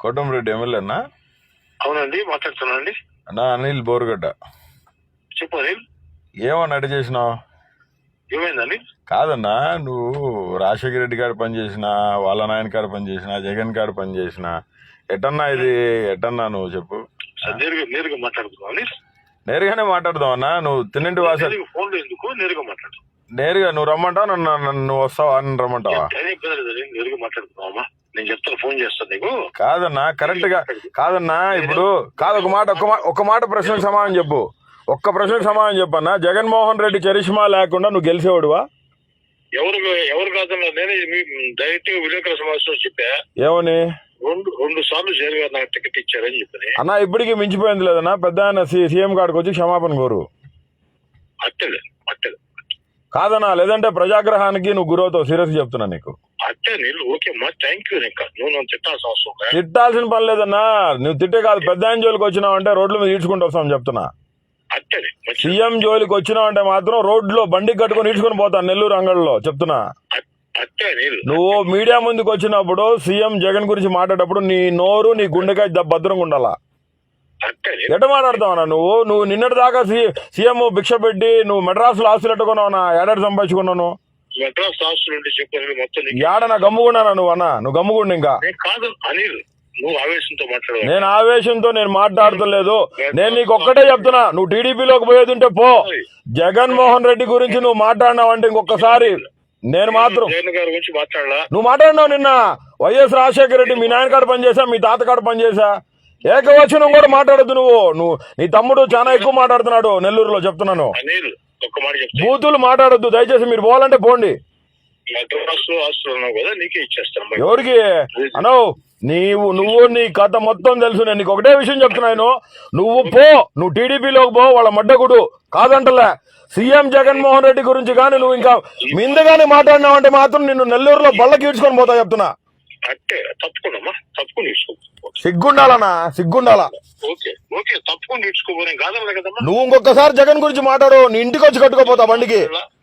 కోటంరెడ్డి ఎమ్మెల్యేనా అవునండి మాట్లాడుతున్నానండి. అన్నా అనిల్ బోరుగడ్డ. చెప్పు అనిల్. ఏమన్నా అడి చేసినావు? ఏమైందని కాదన్నా నువ్వు రాజశేఖర రెడ్డి గారు పని చేసినా వాళ్ళ నాయన కాడ పని చేసినా జగన్ కాడ పని చేసినా ఎటన్నా ఇది ఎటన్నా నువ్వు చెప్పు. నేరుగా నేరుగా మాట్లాడుతున్నావు నేరుగానే మాట్లాడదాం అన్నా నువ్వు తిన్నింటి వాస నేరుగా ఫోన్ ఎందుకు నేరుగా మాట్లాడు నేరుగా నువ్వు రమ్మంటావు? నన్ను నువ్వు వస్తావా? అని రమ్మంటావా? నేరుగా నేను చెప్తాను ఫోన్ చేస్తాను నీకు? కాదన్నా కరెక్ట్గా కాదన్నా ఇప్పుడు కాదు ఒక మాట ఒక మాట ఒక మాట ప్రశ్నకు సమాధానం చెప్పు. ఒక్క ప్రశ్నకు సమాధానం చెప్పన్నా జగన్మోహన్ రెడ్డి చరిష్మా లేకుండా నువ్వు గెలిచేవాడువా? ఎవరు ఎవరు కాదన్నా నేనే డైరెక్ట్ విలేకరుల సమావేశంలో చెప్పా. ఏమని? రెండు రెండు సార్లు జైలు గారు నాకు టికెట్ ఇచ్చారని చెప్పని. అన్నా ఇప్పటికీ మించిపోయింది లేదన్నా పెద్ద ఆయన సీఎం కాడికి వచ్చి క్షమాపణ కోరు. కాదన్నా లేదంటే ప్రజాగ్రహానికి నువ్వు గురవుతావు సీరియస్ చెప్తున్నా నీకు. అట్టే నీళ్ళు ఓకే థ్యాంక్ యూ ఇంకా నువ్వు నన్ను తిట్టాల్సిన అవసరం లేదు. తిట్టాల్సిన పని లేదన్నా. నువ్వు తిట్టే కాదు. పెద్ద ఆయన జోలికి వచ్చినావు అంటే రోడ్ల మీద ఈడ్చుకుంటూ వస్తాం చెప్తున్నా. సీఎం జోలికి వచ్చినావు అంటే మాత్రం రోడ్లో బండి కట్టుకొని ఈడ్చుకొని పోతాను నెల్లూరు అంగళ్ళలో చెప్తున్నా. నువ్వు మీడియా ముందుకు వచ్చినప్పుడు సీఎం జగన్ గురించి మాట్లాడేటప్పుడు నీ నోరు నీ గుండెకాయ భద్రంగా ఉండాలా? అట్టే నీళ్ళు ఎట మాట్లాడతావనా నువ్వు? నువ్వు నిన్నటి దాకా సీఎం భిక్ష పెట్టి నువ్వు మెడ్రాస్లో ఆస్తులు ఎట్టుకున్నావునా ఏడాది సంపాదించుకున్నాను మెడ్రాస్ హాస్టల్ నుండి చెప్పని మొత్తం ఏడ నా గమ్ముకున్నానా నువ్వు అన్న? నువ్వు గమ్ముకుండు ఇంకా. నేను కాదు అనిల్ నువ్వు ఆవేశంతో మాట్లాడవు? నేను ఆవేశంతో నేను మాట్లాడతలేదు. నేను నీకు ఒక్కటే చెప్తున్నా. నువ్వు టీడీపీలోకి పోయేది ఉంటే పో. జగన్మోహన్ రెడ్డి గురించి నువ్వు మాట్లాడినావంటే ఇంకొకసారి నేను మాత్రం నువ్వు మాట్లాడినావు నిన్న. వైఎస్ రాజశేఖర రెడ్డి మీ నాయన కాడ పనిచేసా మీ తాత కాడ పనిచేసా. ఏకవచనం కూడా మాట్లాడద్దు నువ్వు. నువ్వు నీ తమ్ముడు చాలా ఎక్కువ మాట్లాడుతున్నాడు నెల్లూరులో చెప్తున్నాను. బూతులు మాట్లాడొద్దు దయచేసి మీరు పోవాలంటే పోండి. ఎవరికి? అనో నీవు నువ్వు నీ కథ మొత్తం తెలుసు. నేను నీకు ఒకటే విషయం చెప్తున్నాను నువ్వు పో నువ్వు టీడీపీలోకి పో వాళ్ళ మడ్డగుడు. కాదంటలే. సీఎం జగన్మోహన్ రెడ్డి గురించి కానీ నువ్వు ఇంకా మిందగానే మాట్లాడినావంటే మాత్రం నిన్ను నెల్లూరులో బళ్ళకి ఈడ్చుకొని పోతా చెప్తున్నా. అట్టే తప్పకుండా తప్పకుండా తీసుకో సిగ్గుండాలనా? సిగ్గుండాలా? ఓకే ఓకే తప్పకుండా తీసుకోబో నేను కాదనలే కదమ్మా నువ్వు ఇంకొకసారి జగన్ గురించి మాట్లాడు నీ ఇంటికి వచ్చి కట్టుకోపోతా బండికి.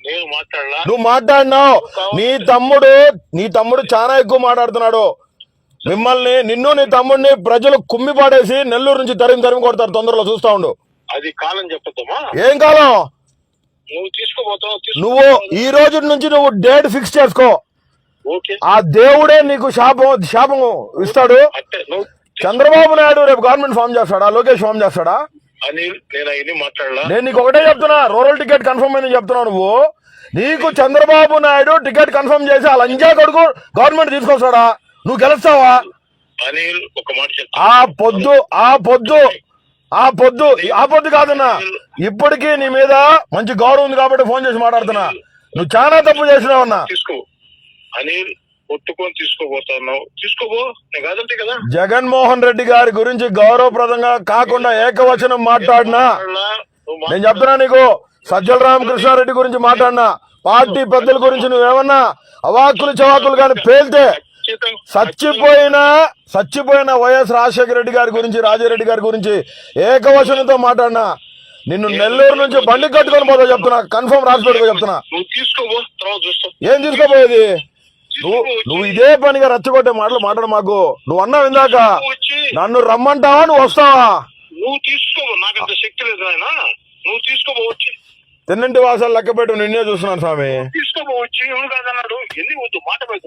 నేను మాట్లాడలా? నువ్వు మాట్లాడినావు. నీ తమ్ముడు నీ తమ్ముడు చాలా ఎక్కువ మాట్లాడుతున్నాడు. మిమ్మల్ని నిన్ను నీ తమ్ముడిని ప్రజలు కుమ్మి పాడేసి నెల్లూరు నుంచి తరిమి తరిమి కొడతారు తొందరలో చూస్తా ఉండు. అది కాలం చెప్పద్దమ్మా. ఏం కాలం? నువ్వు తీసుకోబోతావు తీసుకో. నువ్వు ఈ రోజు నుంచి నువ్వు డేట్ ఫిక్స్ చేసుకో. ఆ దేవుడే నీకు శాపం శాపం ఇస్తాడు. చంద్రబాబు నాయుడు రేపు గవర్నమెంట్ ఫామ్ చేస్తాడా? లోకేష్ ఫామ్ చేస్తాడా? నేను నీకు ఒకటే చెప్తున్నా రూరల్ టికెట్ కన్ఫర్మ్ అయింది చెప్తున్నావు నువ్వు. నీకు చంద్రబాబు నాయుడు టికెట్ కన్ఫర్మ్ చేసి ఆ లంజా కొడుకు గవర్నమెంట్ తీసుకొస్తాడా? నువ్వు గెలుస్తావా? ఆ పొద్దు ఆ పొద్దు ఆ పొద్దు ఆ పొద్దు కాదన్నా. ఇప్పటికీ నీ మీద మంచి గౌరవం ఉంది కాబట్టి ఫోన్ చేసి మాట్లాడుతున్నా. నువ్వు చాలా తప్పు చేసినావు అనిల్ కొట్టుకొని తీసుకోబోతున్నావు. తీసుకోబో నేను కాదంటే కదా. జగన్మోహన్ రెడ్డి గారి గురించి గౌరవప్రదంగా కాకుండా ఏకవచనం మాట్లాడినా. నేను చెప్తున్నా నీకు సజ్జల రామకృష్ణారెడ్డి గురించి మాట్లాడినా. పార్టీ పెద్దల గురించి నువ్వేమన్నా అవాకులు చవాకులు కానీ పేల్తే చచ్చిపోయిన చచ్చిపోయిన వైఎస్ రాజశేఖర రెడ్డి గారి గురించి రాజారెడ్డి గారి గురించి ఏకవచనంతో మాట్లాడినా. నిన్ను నెల్లూరు నుంచి బండి కట్టుకొని పోతా చెప్తున్నా కన్ఫర్మ్ రాసి పెట్టుకో చెప్తున్నా ఏం తీసుకోపోయేది నువ్వు నువ్వు ఇదే పనిగా రచ్చగొట్టే మాటలు మాట్లాడు మాకు. నువ్వు అన్నావు ఇందాక నన్ను రమ్మంటావా నువ్వు వస్తావా? నువ్వు తీసుకోబో నాకంత శక్తి లేదు ఆయన నువ్వు తీసుకోబో వచ్చి. తిన్నింటి వాసాలు లెక్క పెట్టు నిన్నే చూస్తున్నాను స్వామి.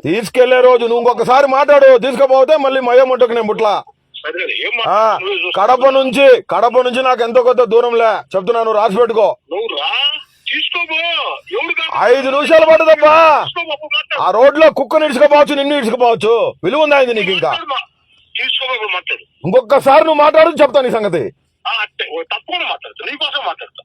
తీసుకెళ్ళే రోజు నువ్వు ఇంకొకసారి మాట్లాడు తీసుకుపోతే మళ్ళీ మయ్యముట్టకు నేను ముట్లా. కడప నుంచి కడప నుంచి నాకు ఎంతో కొత్త దూరంలే. చెప్తున్నాను రాసి పెట్టుకో. నువ్వు రా. ఐదు నిమిషాలు పడుదబ్బా. ఆ రోడ్లో కుక్కను ఇడుచుకోపోవచ్చు నిన్ను ఇడుచుకోపోవచ్చు విలువ ఉందా ఇది నీకు ఇంకా? ఇంకొకసారి నువ్వు మాట్లాడు చెప్తాను ఈ సంగతి. తప్పకుండా మాట్లాడతా. నీకోసం మాట్లాడతా.